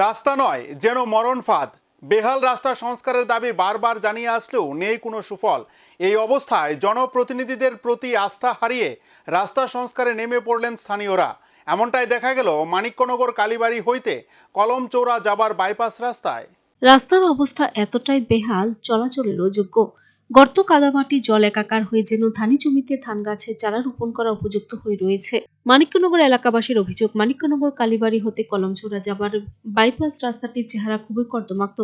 রাস্তা নয়, যেন মরণ ফাঁদ। বেহাল রাস্তা সংস্কারের দাবি বারবার জানিয়ে আসলেও নেই কোনো সুফল। এই অবস্থায় জনপ্রতিনিধিদের প্রতি আস্থা হারিয়ে রাস্তা সংস্কারে নেমে পড়লেন স্থানীয়রা। এমনটাই দেখা গেল মানিক্যনগর কালীবাড়ি হইতে কলমচৌরা যাবার বাইপাস রাস্তায়। রাস্তার অবস্থা এতটাই বেহাল চলাচলের অযোগ্য গর্ত, কাদামাটি, জল একাকার হয়ে যেন ধানি জমিতে ধান গাছের চারা রোপণ করা উপযুক্ত হয়ে রয়েছে। মানিক্যনগর এলাকাবাসীর অভিযোগ মানিক্যনগর কালীবাড়ি হতে কলমচোরা যাবার বাইপাস রাস্তাটির চেহারা খুবই কর্দমাক্ত।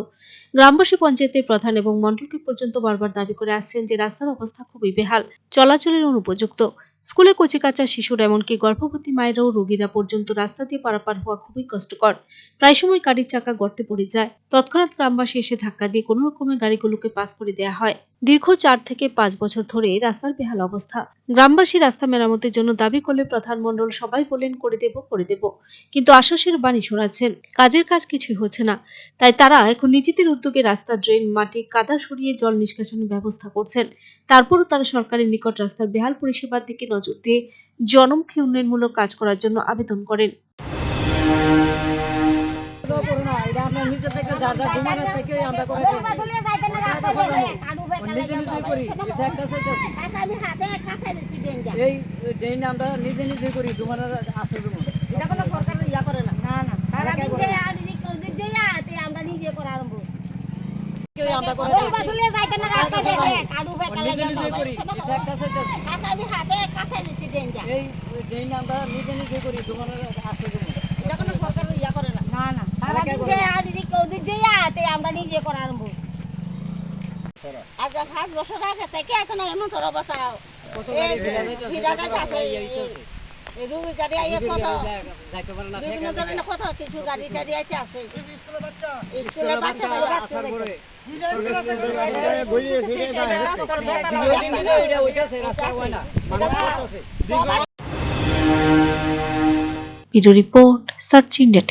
গ্রামবাসী, পঞ্চায়েতের প্রধান এবং মন্ডলকে পর্যন্ত বারবার দাবি করে আসছেন যে রাস্তার অবস্থা খুবই বেহাল, চলাচলের অনুপযুক্ত। স্কুলে কচিকাচা শিশুর এমনকি গর্ভবতী মায়েরাও রোগীরা পর্যন্ত রাস্তা দিয়ে পারাপার হওয়া খুবই কষ্টকর। প্রায় সময় গাড়ির চাকা গর্তে পড়ে যায়। তৎক্ষণাৎ গ্রামবাসী এসে ধাক্কা দিয়ে কোনো রকমে গাড়িগুলোকে পাস করে দেওয়া হয়। দীর্ঘ চার থেকে পাঁচ বছর ধরে রাস্তার বেহাল অবস্থা। গ্রামবাসী রাস্তা মেরামতের জন্য দাবি করলে প্রধান মণ্ডল সবাই বলেন করে দেব করে দেব। কিন্তু আশ্বাসের বাণী শোনাচ্ছেন কাজের কাজ কিছুই হচ্ছে না। তাই তারা এখন নিজেদের উদ্যোগে রাস্তা ড্রেন মাটি কাদা সরিয়ে জল নিষ্কাশনের ব্যবস্থা করছেন। তারপরও তারা সরকারের নিকট রাস্তার বেহাল পরিষেবার দিকে নজর দিয়ে জনমুখী উন্নয়নমূলক কাজ করার জন্য আবেদন করেন। আমরা নিচে থেকে যার ঘুমানো থেকে আমরা করে দিই। নিজে নিজে করি, আছে। এই আমরা নিজে নিজে করি ঘুমানোর আছে যেমন। এটা কোনো সরকার ইয়া করে না। কেউ আমরা করে দিই। নিজে নিজে করি, এটা একটা সাইড আছে। এই ড্রেন আমরা নিজে নিজে করি ঘুমানোর আছে যেমন। এটা কোনো সরকার ইয়া করে না। আমরা নিজে করা আরম্ভ পাঁচ বছর আগে থেকে এখন এমন তোর অবস্থা রুগীর গাড়ি আইয়ে কত বিভিন্ন ধরনের কত কিছু গাড়ি টাড়ি আইতে আছে। স্কুলের বাচ্চা হয়। Bureau report search India